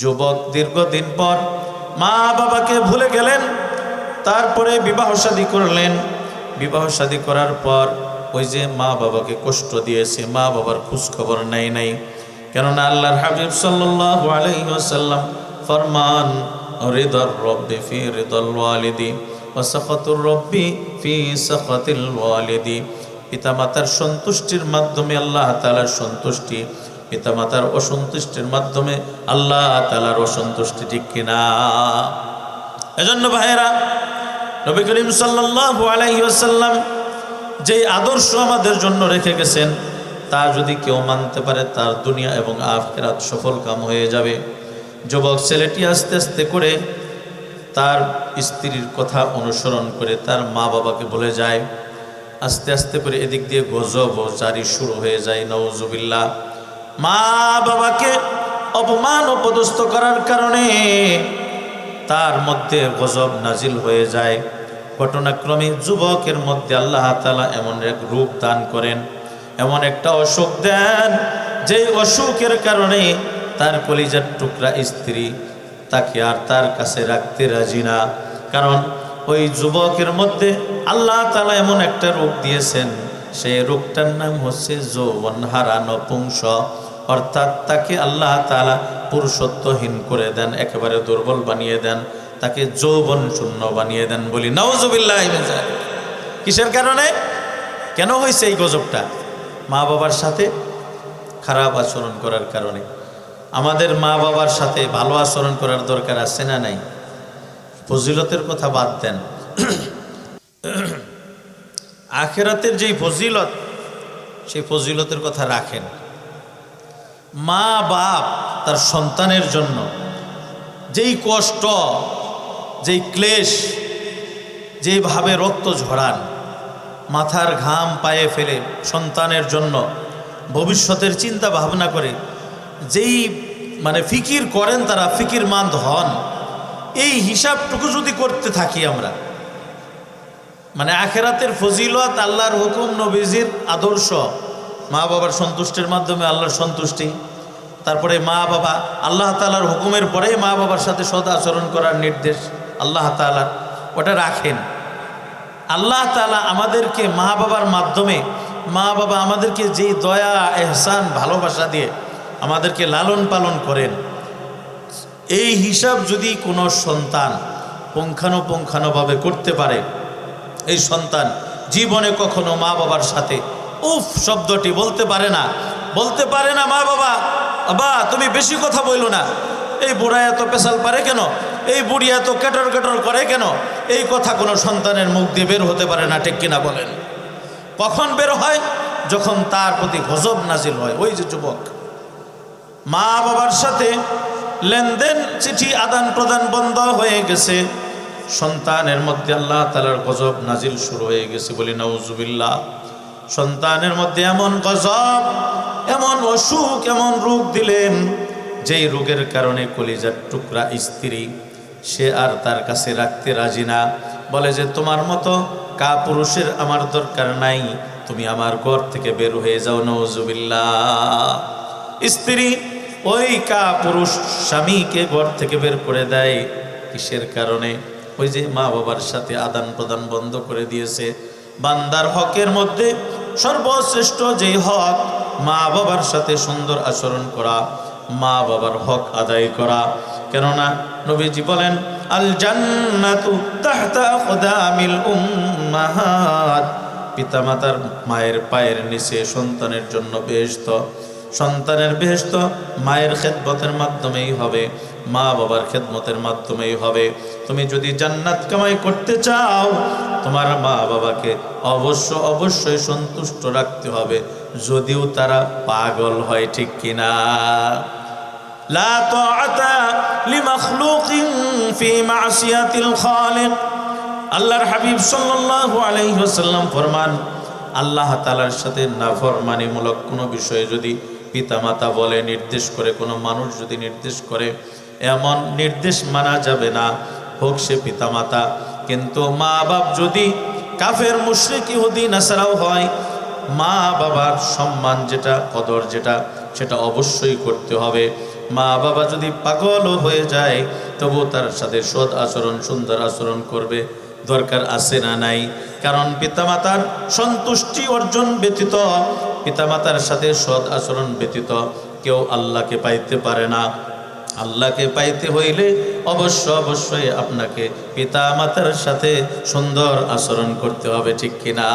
যুবক দীর্ঘদিন পর মা বাবাকে ভুলে গেলেন, তারপরে বিবাহ শাদী করলেন। বিবাহ শাদী করার পর ওই যে মা বাবাকে কষ্ট দিয়েছে, মা বাবার খোঁজ খবর নাই। নাই কেননা আল্লাহর হাবিব ওয়াসাল্লাম ফরমান, রিদর রব্বি ফি ওয়ালিদি ওয়া সাখাতুর রব্বি ফি সাখাতিল ওয়ালিদি। পিতামাতার সন্তুষ্টির মাধ্যমে আল্লাহ তাআলার সন্তুষ্টি পিতামাতার অসন্তুষ্টির মাধ্যমে আল্লাহ তালার অসন্তুষ্টি ঠিক কিনা? এজন্য ভাইয়েরা, নবী করিম সাল্লাল্লাহু আলাইহি ওয়াসাল্লাম যেই আদর্শ আমাদের জন্য রেখে গেছেন, তা যদি কেউ মানতে পারে, তার দুনিয়া এবং আখেরাত সফল কাম হয়ে যাবে। যুবক ছেলেটি আস্তে আস্তে করে তার স্ত্রীর কথা অনুসরণ করে তার মা বাবাকে বলে যায়। আস্তে আস্তে করে এদিক দিয়ে গজব ও জারি শুরু হয়ে যায়। নওজুবিল্লাহ মা বাবাকে অপমান ও করার কারণে তার মধ্যে গজব নাজিল হয়ে যায়। ঘটনাক্রমে যুবকের মধ্যে আল্লাহ তালা এমন এক রূপ দান করেন, এমন একটা অসুখ দেন যে অসুখের কারণে তার কলিজার টুকরা স্ত্রী তাকে আর তার কাছে রাখতে রাজি না। কারণ ওই যুবকের মধ্যে আল্লাহ তালা এমন একটা রোগ দিয়েছেন, সেই রোগটার নাম হচ্ছে যৌবন হারানো পুংস অর্থাৎ তাকে আল্লাহ তালা পুরুষত্বহীন করে দেন, একেবারে দুর্বল বানিয়ে দেন, তাকে যৌবন শূন্য বানিয়ে দেন বলি নওজবিল্লাহ কিসের কারণে? কেন হয়েছে এই গজবটা? মা বাবার সাথে খারাপ আচরণ করার কারণে। আমাদের মা বাবার সাথে ভালো আচরণ করার দরকার আছে না নাই? ফজিলতের কথা বাদ দেন। আখেরাতের যেই ফজিলত, সেই ফজিলতের কথা রাখেন। মা বাপ তার সন্তানের জন্য। যেই কষ্ট, যেই ক্লেশ যেইভাবে রক্ত ঝরান, মাথার ঘাম পায়ে ফেলে সন্তানের জন্য ভবিষ্যতের চিন্তা ভাবনা করে যেই মানে ফিকির করেন তারা, ফিকির মান্দ হন, এই হিসাবটুকু যদি করতে থাকি আমরা মানে আখেরাতের ফজিলত, আল্লাহর হুকুম, নবীজির আদর্শ মা বাবার সন্তুষ্টির মাধ্যমে আল্লাহর সন্তুষ্টি, তারপরে মা বাবা, আল্লাহ তালার হুকুমের পরেই মা বাবার সাথে সদ আচরণ করার নির্দেশ আল্লাহ তালার ওটা রাখেন। আল্লাহ তালা আমাদেরকে মা বাবার মাধ্যমে, মা বাবা আমাদেরকে যেই দয়া, এহসান, ভালোবাসা দিয়ে আমাদেরকে লালন পালন করেন। এই হিসাব যদি কোনো সন্তান পুঙ্খানুপুঙ্খানুভাবে করতে পারে, এই সন্তান জীবনে কখনো মা বাবার সাথে উফ, শব্দটি বলতে পারে না। বলতে পারে না, মা বাবা। বাবা তুমি বেশি কথা বইলো না। এই বুড়া এত পেশাল পারে কেন? এই বুড়ি এত কেটর কেটর করে কেন? এই কথা কোনো সন্তানের মুখ দিয়ে বের হতে পারে না, ঠিক কিনা বলেন? কখন বের হয়? যখন তার প্রতি গজব নাজিল হয়। ওই যে যুবক। মা বাবার সাথে লেনদেন, চিঠি আদান প্রদান বন্ধ হয়ে গেছে। সন্তানের মধ্যে আল্লাহ তালার গজব নাজিল শুরু হয়ে গেছে বলি নওজুবিল্লাহ সন্তানের মধ্যে এমন গজব, এমন অসুখ, এমন রোগ দিলেন, যেই রোগের কারণে কলিজার টুকরা স্ত্রী, সে আর তার কাছে রাখতে রাজি না। বলে যে, তোমার মতো কা পুরুষের আমার দরকার নাই, তুমি আমার ঘর থেকে বের হয়ে যাও নওজুবিল্লাহ স্ত্রী ওই কা পুরুষ স্বামীকে ঘর থেকে বের করে দেয়। কিসের কারণে? ওই যে মা বাবার সাথে আদান প্রদান বন্ধ করে দিয়েছে। বান্দার হকের মধ্যে সর্বশ্রেষ্ঠ যেই হক, মা বাবার সাথে সুন্দর আচরণ করা, মা বাবার হক আদায় করা। কেননা নবীজি বলেন আল জান্নাতু তাহতা খুদামিল উম্মাহাত। পিতামাতার মায়ের পায়ের নিচে সন্তানের জন্য বেহেশত। সন্তানের বেহেশত মায়ের খেদমতের মাধ্যমেই হবে। মা বাবার খেদমতের মাধ্যমেই হবে। তুমি যদি জান্নাত কামাই করতে চাও, তোমার মা বাবাকে অবশ্য অবশ্যই সন্তুষ্ট রাখতে হবে, যদিও তারা পাগল হয় ঠিক কিনা। আল্লাহর হাবিব ফরমান, আল্লাহ সাথে কোনো বিষয়ে যদি বলে, নির্দেশ করে কোনো মানুষ যদি নির্দেশ করে এমন নির্দেশ মানা যাবে না। হোক সে পিতামাতা, কিন্তু মা বাপ যদি কাফের, মুশরিক, ইহুদি, নাসারাও হয় মা বাবার সম্মান যেটা, কদর যেটা, সেটা অবশ্যই করতে হবে। মা বাবা যদি পাগলও হয়ে যায় তবু তার সাথে সৎ আচরণ, সুন্দর আচরণ করবে। দরকার আছে না নাই। কারণ পিতামাতার সন্তুষ্টি অর্জন ব্যতীত, পিতামাতার সাথে সৎ আচরণ ব্যতীত কেউ আল্লাহকে পাইতে পারে না। আল্লাহকে পাইতে হইলে অবশ্য অবশ্যই আপনাকে পিতা মাতার সাথে সুন্দর আচরণ করতে হবে, ঠিক কিনা?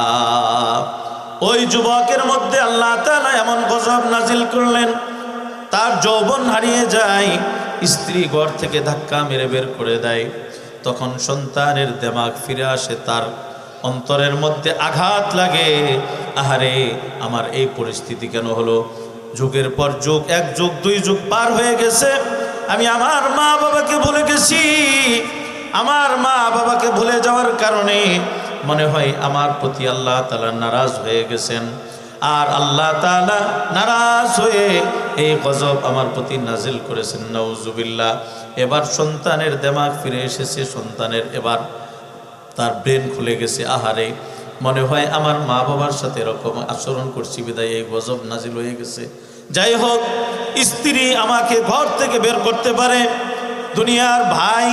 ওই যুবকের মধ্যে আল্লাহ তাআলা এমন গজব নাজিল করলেন, তার যৌবন হারিয়ে যায়, স্ত্রী ঘর থেকে ধাক্কা মেরে বের করে দেয়। তখন সন্তানের দেমাগ ফিরে আসে, তার অন্তরের মধ্যে আঘাত লাগে। আহারে, আমার এই পরিস্থিতি কেন হলো? যুগের পর যুগ, এক যুগ, দুই যুগ পার হয়ে গেছে। আমি আমার মা বাবাকে ভুলে গেছি। আমার মা বাবাকে ভুলে যাওয়ার কারণে মনে হয় আমার প্রতি আল্লাহ তালা নারাজ হয়ে গেছেন। আর আল্লাহ তালা নারাজ হয়ে এই গজব আমার প্রতি নাজিল করেছেন। নওজুবিল্লাহ এবার সন্তানের দেমাগ ফিরে এসেছে, সন্তানের এবার তার ব্রেন খুলে গেছে। আহারে, মনে হয় আমার মা বাবার সাথে এরকম আচরণ করছি, বিদায়, এই গজব নাজিল হয়ে গেছে। যাই হোক স্ত্রী আমাকে ঘর থেকে বের করতে পারে। দুনিয়ার ভাই,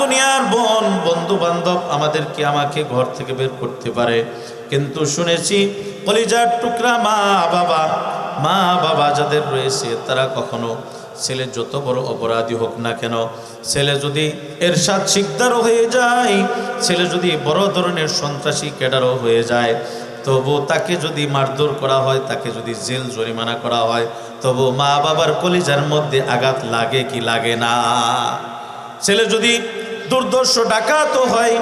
দুনিয়ার বোন বন্ধু বান্ধব আমাদেরকে আমাকে ঘর থেকে বের করতে পারে। কিন্তু শুনেছি, কলিজার টুকরা মা বাবা মা বাবা যাদের রয়েছে, তারা কখনো ছেলে যত বড় অপরাধী হোক না কেন, ছেলে যদি এরশাদ শিকদারও হয়ে যায়, ছেলে যদি বড় ধরনের সন্ত্রাসী ক্যাডারও হয়ে যায় তবু তাকে যদি মারধর করা হয়, তাকে যদি জেল জরিমানা করা হয়, তবু মা বাবার কলিজার মধ্যে আঘাত লাগে কি লাগে না? ছেলে যদি দুর্দর্শ ডাকাতও হয়,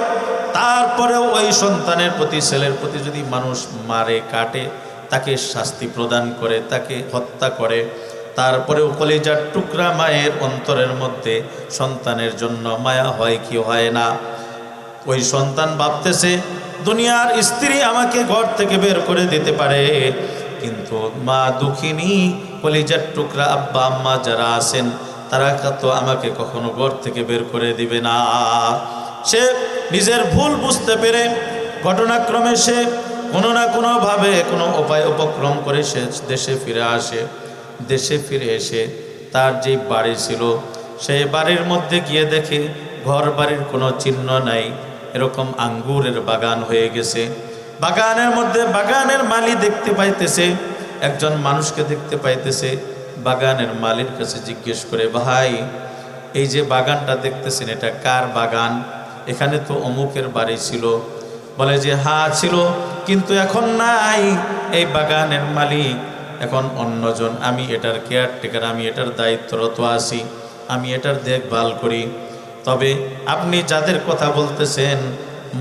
তারপরেও ওই সন্তানের প্রতি, ছেলের প্রতি যদি মানুষ মারে, কাটে, তাকে শাস্তি প্রদান করে, তাকে হত্যা করে, তারপরেও কলিজার টুকরা মায়ের অন্তরের মধ্যে সন্তানের জন্য মায়া হয় কি হয় না? ওই সন্তান ভাবতেছে দুনিয়ার স্ত্রী আমাকে ঘর থেকে বের করে দিতে পারে। কিন্তু মা দুঃখিনী, কলিজার টুকরা আব্বা, আম্মা যারা আছেন, তারা তো আমাকে কখনো ঘর থেকে বের করে দিবে না। সে নিজের ভুল বুঝতে পেরে ঘটনাক্রমে সে কোনো না কোনোভাবে কোনো উপায় উপক্রম করে সে দেশে ফিরে আসে। দেশে ফিরে এসে তার যে বাড়ি ছিল, সেই বাড়ির মধ্যে গিয়ে দেখে ঘর বাড়ির কোনো চিহ্ন নাই। এরকম আঙ্গুরের বাগান হয়ে গেছে। বাগানের মধ্যে বাগানের মালি দেখতে পাইতেছে, একজন মানুষকে দেখতে পাইতেছে, বাগানের মালির কাছে জিজ্ঞেস করে, ভাই, এই যে বাগানটা দেখতেছেন, এটা কার বাগান? এখানে তো অমুকের বাড়ি ছিল। বলে যে হা ছিল, কিন্তু এখন নাই। এই বাগানের মালিক এখন অন্যজন। আমি এটার কেয়ারটেকার আমি এটার দায়িত্বরত আছি। আমি এটার দেখভাল করি। তবে আপনি যাদের কথা বলতেছেন,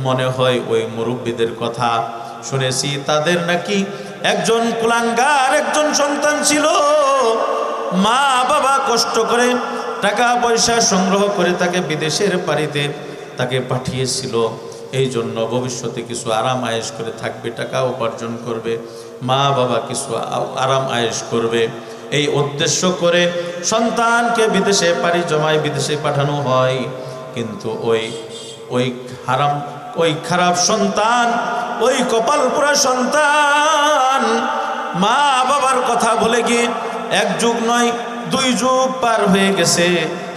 মনে হয় ওই মুরব্বীদের কথা শুনেছি। তাদের নাকি একজন কুলাঙ্গার, একজন সন্তান ছিল। মা বাবা কষ্ট করে টাকা পয়সা সংগ্রহ করে তাকে বিদেশের বাড়িতে তাকে পাঠিয়েছিল। এই জন্য ভবিষ্যতে কিছু আরাম আয়েস করে থাকবে, টাকা উপার্জন করবে। মা বাবা কিছু আরাম আয়েস করবে। এই উদ্দেশ্য করে সন্তানকে বিদেশে পাড়ি জমায় বিদেশে পাঠানো হয়। কিন্তু ওই ওই হারাম, ওই খারাপ সন্তান, ওই কপাল পুরা সন্তান মা বাবার কথা বলে গিয়ে এক যুগ নয়, দুই যুগ পার হয়ে গেছে।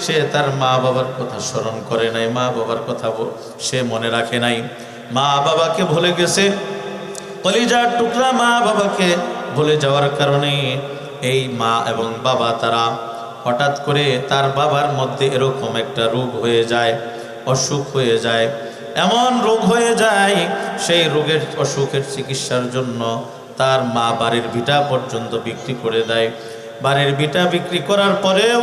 সে তার মা বাবার কথা স্মরণ করে নাই মা বাবার কথা সে মনে রাখে নাই। মা বাবাকে ভুলে গেছে, কলিজার টুকরা মা বাবাকে ভুলে যাওয়ার কারণে এই মা এবং বাবা তারা হঠাৎ করে তার বাবার মধ্যে এরকম একটা রোগ হয়ে যায়, অসুখ হয়ে যায়। এমন রোগ হয়ে যায়, সেই রোগের অসুখের চিকিৎসার জন্য তার মা বাড়ির ভিটা পর্যন্ত বিক্রি করে দেয়। বাড়ির ভিটা বিক্রি করার পরেও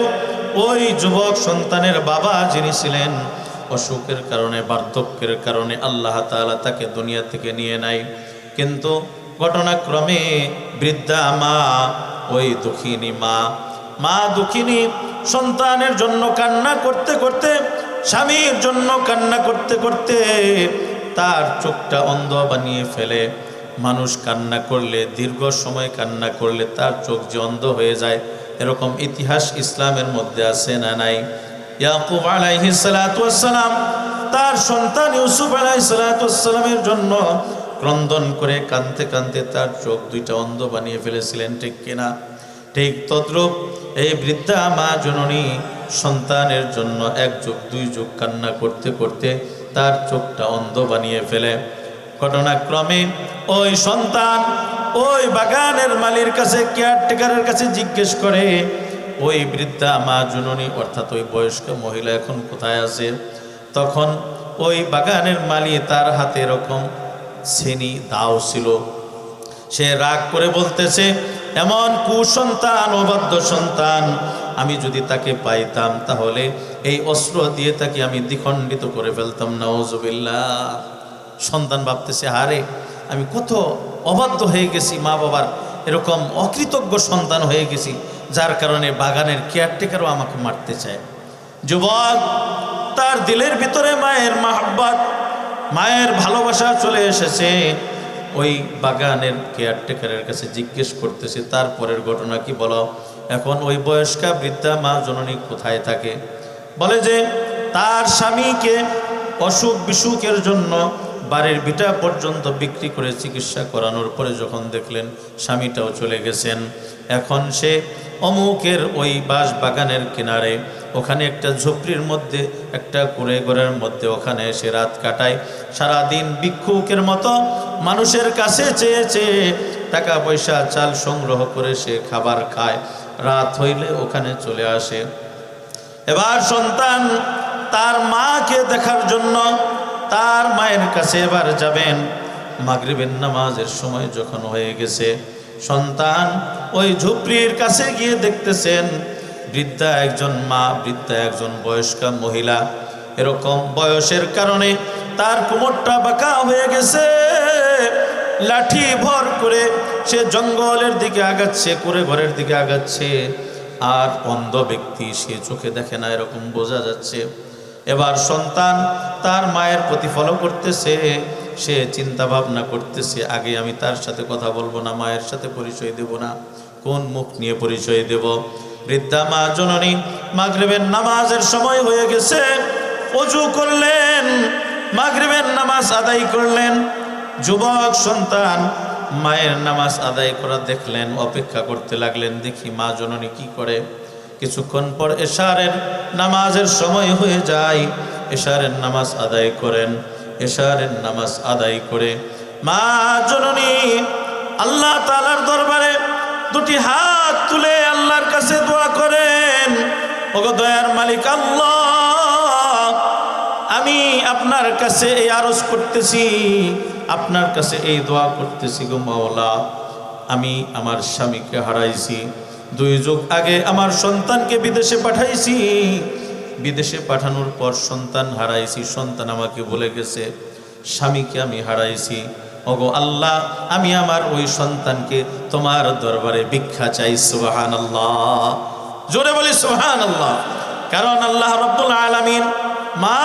ওই যুবক সন্তানের বাবা যিনি ছিলেন, অসুখের কারণে, বার্ধক্যের কারণে আল্লাহ তাআলা তাকে দুনিয়া থেকে নিয়ে নেয়। কিন্তু ঘটনাক্রমে বৃদ্ধা মা ওই দুঃখিনী মা। মা দুঃখিনী সন্তানের জন্য কান্না করতে করতে, স্বামীর জন্য কান্না করতে করতে তার চোখটা অন্ধ বানিয়ে ফেলে। মানুষ কান্না করলে, দীর্ঘ সময় কান্না করলে তার চোখ যে অন্ধ হয়ে যায়, এরকম ইতিহাস ইসলামের মধ্যে আছে না নাই? ইয়াকুব আলাইহিস ওয়াসসালাম তার সন্তান ইউসুফ আলাইহিস ওয়াসসালামের জন্য ক্রন্দন করে কাঁদতে কাঁদতে তার চোখ দুইটা অন্ধ বানিয়ে ফেলেছিলেন, ঠিক কিনা? ঠিক তদ্রূপ এই বৃদ্ধা মা জননী সন্তানের জন্য এক যুগ, দুই যুগ কান্না করতে করতে তার চোখটা অন্ধ বানিয়ে ফেলে। ঘটনাক্রমে ওই সন্তান ওই বাগানের মালির কাছে, কেয়ারটেকারের কাছে জিজ্ঞেস করে, ওই বৃদ্ধা মা জননী, অর্থাৎ ওই বয়স্ক মহিলা এখন কোথায় আছে? তখন ওই বাগানের মালি তার হাতে এরকম শ্রেণি দাও ছিল। সে রাগ করে বলতেছে, এমন কুসন্তান, অবাধ্য সন্তান, আমি যদি তাকে পাইতাম, তাহলে এই অস্ত্র দিয়ে তাকে আমি দ্বিখণ্ডিত করে ফেলতাম না সন্তান ভাবতেছে হারে আমি কত অবাধ্য হয়ে গেছি, মা বাবার এরকম অকৃতজ্ঞ সন্তান হয়ে গেছি, যার কারণে বাগানের কেয়ারটেকারও আমাকে মারতে চায়। যুবক তার দিলের ভিতরে মায়ের মাহাব্বাত মায়ের ভালোবাসা চলে এসেছে। ওই বাগানের কেয়ারটেকারের কাছে জিজ্ঞেস করতেছে, তারপরের ঘটনা কি বলো? এখন ওই বয়স্কা বৃদ্ধা মা জননী কোথায় থাকে? বলে যে, তার স্বামীকে অসুখ বিসুখের জন্য বাড়ির বিটা পর্যন্ত বিক্রি করে চিকিৎসা করানোর পরে যখন দেখলেন স্বামীটাও চলে গেছেন। এখন সে অমুকের ওই বাঁশ বাগানের কিনারে ওখানে একটা ঝুপড়ির মধ্যে, একটা কুড়ে ঘরের মধ্যে ওখানে এসে রাত কাটায়। সারাদিন ভিক্ষুকের মতো মানুষের কাছে চেয়ে চেয়ে টাকা পয়সা, চাল সংগ্রহ করে সে খাবার খায়। রাত হইলে ওখানে চলে আসে। এবার সন্তান তার মাকে দেখার জন্য তার মায়ের কাছে এবার যাবেন। মাগরিবের নামাজের সময় যখন হয়ে গেছে, সন্তান ওই ঝুপড়ির কাছে গিয়ে দেখতেছেন বৃদ্ধা একজন মা, বৃদ্ধা একজন বয়স্কা মহিলা। এরকম বয়সের কারণে তার কোমরটা বাঁকা হয়ে গেছে। লাঠি ভর করে সে জঙ্গলের দিকে আগাচ্ছে করে ঘরের দিকে আগাচ্ছে। আর অন্ধ ব্যক্তি সে চোখে দেখে না, এরকম বোঝা যাচ্ছে। এবার সন্তান তার মায়ের প্রতি ফলো করতেছে, সে চিন্তা ভাবনা করতেছে, আগে আমি তার সাথে কথা বলব না, মায়ের সাথে পরিচয় দেব না, কোন মুখ নিয়ে পরিচয় দেব? বৃদ্ধা মা জননী মাগরিবের নামাজের সময় হয়ে গেছে। অজু করলেন, মাগরিবের নামাজ আদায় করলেন। যুবক সন্তান মায়ের নামাজ আদায় করা দেখলেন, অপেক্ষা করতে লাগলেন, দেখি মা জননী কি করে। কিছুক্ষণ পর এশারের নামাজের সময় হয়ে যায়। এশারের নামাজ আদায় করেন, এশারের নামাজ আদায় করে মা জননী আল্লাহ তালার দরবারে দুটি হাত তুলে আল্লাহর কাছে দোয়া করেন, ওগো দয়ার মালিক আল্লাহ, আমি আপনার কাছে এই আরজ করতেছি, আপনার কাছে এই দোয়া করতেছি গো মাওলা, আমি আমার স্বামীকে হারাইছি, দুই যুগ আগে আমার সন্তানকে বিদেশে পাঠাইছি, বিদেশে পাঠানোর পর সন্তান হারাইছি, সন্তান আমাকে বলে গেছে, স্বামীকে আমি হারাইছি ওগো আল্লাহ, আমি আমার ওই সন্তানকে তোমার দরবারে ভিক্ষা চাই সুবাহান আল্লাহ জোরে বলি সুবাহান আল্লাহ কারণ আল্লাহ রব্বুল আলমিন মা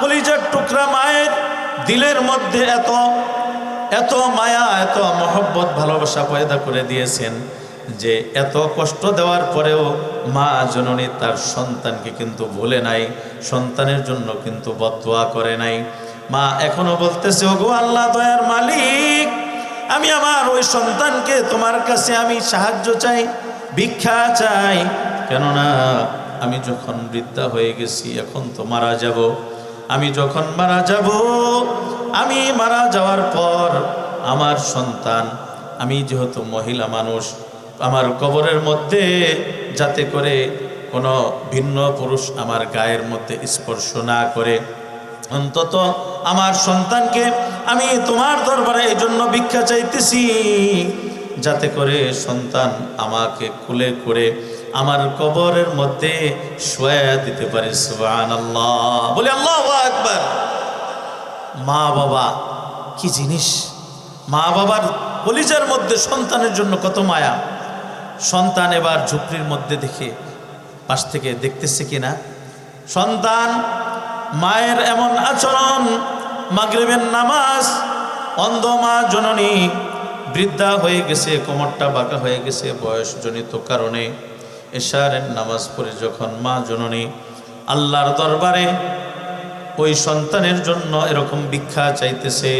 কলিজার টুকরা মায়ের দিলের মধ্যে এত এত মায়া, এত মহব্বত, ভালোবাসা পয়দা করে দিয়েছেন যে এত কষ্ট দেওয়ার পরেও মা জননী তার সন্তানকে কিন্তু ভুলে নাই, সন্তানের জন্য কিন্তু বদোয়া করে নাই। মা এখনও বলতেছে, ওগো আল্লাহ দয়ার মালিক, আমি আমার ওই সন্তানকে তোমার কাছে আমি সাহায্য চাই, ভিক্ষা চাই। কেননা আমি যখন বৃদ্ধা হয়ে গেছি, এখন তো মারা যাব। আমি যখন মারা যাব, আমি মারা যাওয়ার পর আমার সন্তান, আমি যেহেতু মহিলা মানুষ, আমার কবরের মধ্যে যাতে করে কোনো ভিন্ন পুরুষ আমার গায়ের মধ্যে স্পর্শ না করে অন্তত আমার সন্তানকে আমি তোমার দরবারে এই জন্য ভিক্ষা চাইতেছি, যাতে করে সন্তান আমাকে খুলে করে আমার কবরের মধ্যে শোয়া দিতে পারে। সুবান আল্লাহ বলে, আল্লাহ একবার মা বাবা, কি জিনিস? মা বাবার কলিজার মধ্যে সন্তানের জন্য কত মায়া। সন্তান এবার ঝুপড়ির মধ্যে দেখে, পাশ থেকে দেখতেছে কিনা? সন্তান মায়ের এমন আচরণ, মাগরেবের নামাজ অন্ধ মা জননী, বৃদ্ধা হয়ে গেছে, কোমরটা বাঁকা হয়ে গেছে বয়সজনিত কারণে এশারের নামাজ পড়ে যখন মা জননী আল্লাহর দরবারে ওই সন্তানের জন্য এরকম ভিক্ষা চাইতেছে,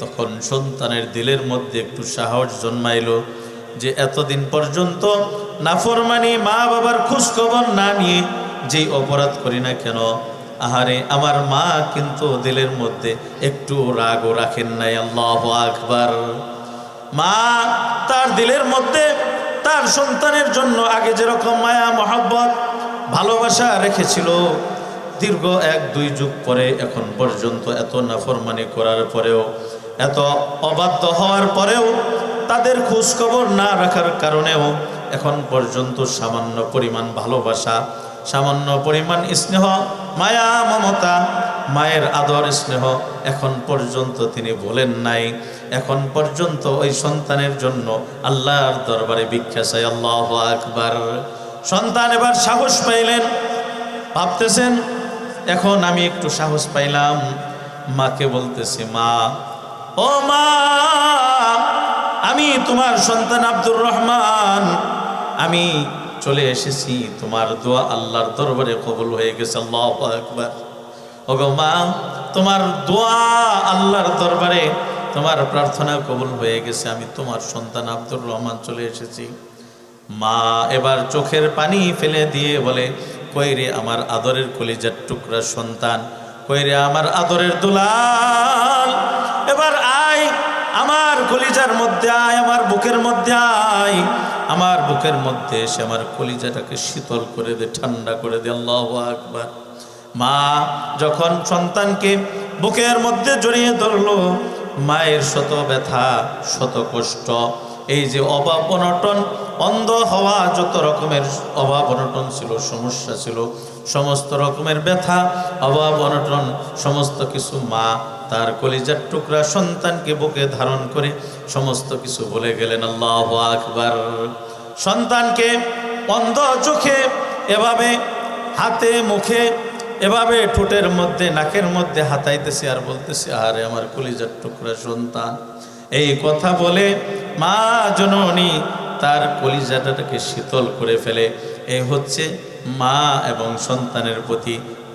তখন সন্তানের দিলের মধ্যে একটু সাহস জন্মাইল যে এতদিন পর্যন্ত নাফরমানি মা বাবার খোঁজ খবর না নিয়ে যেই অপরাধ করি না কেন আহারে, আমার মা কিন্তু দিলের মধ্যে একটু রাগও রাখেন নাই, আল্লাহ আকবার। মা তার দিলের মধ্যে তার সন্তানের জন্য আগে যেরকম মায়া, মহাব্বত, ভালোবাসা রেখেছিল, দীর্ঘ এক, দুই যুগ পরে এখন পর্যন্ত এত নাফরমানি করার পরেও, এত অবাধ্য হওয়ার পরেও তাদের খোঁজ খবর না রাখার কারণেও এখন পর্যন্ত সামান্য পরিমাণ ভালোবাসা সামান্য পরিমাণ স্নেহ, মায়া, মমতা, মায়ের আদর স্নেহ এখন পর্যন্ত তিনি বলেন নাই। এখন পর্যন্ত ওই সন্তানের জন্য আল্লাহর দরবারে ভিক্ষা আল্লাহ আকবার। সন্তান এবার সাহস পাইলেন, ভাবতেছেন, এখন আমি একটু সাহস পাইলাম। মাকে বলতেছি, মা, ও মা, আমি তোমার সন্তান আব্দুর রহমান, আমি চলে এসেছি। তোমার দোয়া আল্লাহর দরবারে কবুল হয়ে গেছে, আল্লাহ একবার ওগো মা, তোমার দোয়া আল্লাহর দরবারে তোমার প্রার্থনা কবুল হয়ে গেছে। আমি তোমার সন্তান আব্দুর রহমান চলে এসেছি। মা এবার চোখের পানি ফেলে দিয়ে বলে কইরে আমার আদরের কলিজার টুকরা সন্তান? কইরে আমার আদরের দুলাল? এবার আয়, আমার কলিজার মধ্যে আয়, আমার বুকের মধ্যে আয়। আমার বুকের মধ্যে এসে আমার কলিজাটাকে শীতল করে দে, ঠান্ডা করে দে, আল্লাহ আকবার। মা যখন সন্তানকে বুকের মধ্যে জড়িয়ে ধরলো, মায়ের শত ব্যথা, শত কষ্ট, এই যে অভাব অনটন, অন্ধ হওয়া যত রকমের অভাব অনটন ছিল, সমস্যা ছিল, সমস্ত রকমের ব্যথা, অভাব অনটন, সমস্ত কিছু মা তার কলিজার টুকরা সন্তানকে বুকে ধারণ করে সমস্ত কিছু বলে গেলেন, আল্লাহ আকবার। সন্তানকে অন্ধ চোখে, এভাবে হাতে, মুখে, এভাবে ঠোঁটের মধ্যে, নাকের মধ্যে হাতাইতেছে আর বলতেছে, আরে আমার কলিজার টুকরা সন্তান। এই কথা বলে মা জননী তার কলিজাটাকে শীতল করে ফেলে। এই হচ্ছে মা এবং সন্তানের প্রতি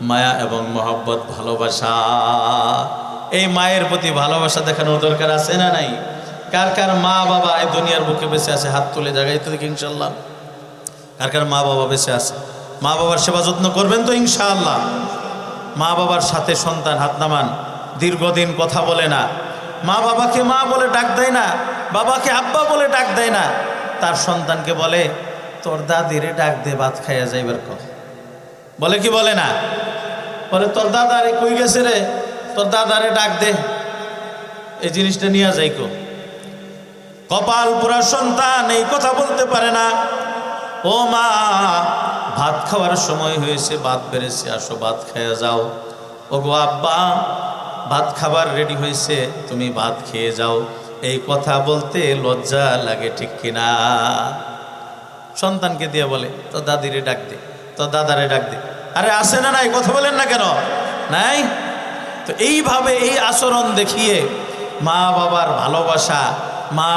মায়া এবং মহব্বত, ভালোবাসা। এই মায়ের প্রতি ভালোবাসা দেখানোর দরকার আছে না নাই? কার কার মা বাবা এই দুনিয়ার বুকে বেঁচে আছে, হাত তুলে জায়গায় তো দেখি ইনশাল্লাহ কার কার মা বাবা বেঁচে আছে? মা বাবার সেবা যত্ন করবেন তো ইনশাআল্লাহ। মা বাবার সাথে সন্তান হাত নামান, দীর্ঘদিন কথা বলে না। মা বাবাকে মা বলে ডাক দেয় না, বাবাকে আব্বা বলে ডাক দেয় না। তার সন্তানকে বলে, তোর দাদিরে ডাক দে, ভাত খাইয়া যাইবার কর বলে কি বলে না? বলে, তোর দাদা দাদারে কই গেছে রে? তোর দাদারে ডাক দে। এই জিনিসটা নিয়ে যাই কো কপাল পুরা সন্তান, এই কথা বলতে পারে না। ও মা, ভাত খাওয়ার সময় হয়েছে, ভাত বেড়েছে, আসো ভাত খাইয়া যাও। ও গো আব্বা, ভাত খাবার রেডি হয়েছে, তুমি ভাত খেয়ে যাও। এই কথা বলতে লজ্জা লাগে, ঠিক কিনা? সন্তানকে দিয়ে বলে তো দাদিরে ডাক দে তো দাদারে ডাক দে। আরে আসে না নাই? কথা বলেন না কেন? নাই? তো এইভাবে এই আচরণ দেখিয়ে মা বাবার ভালোবাসা মা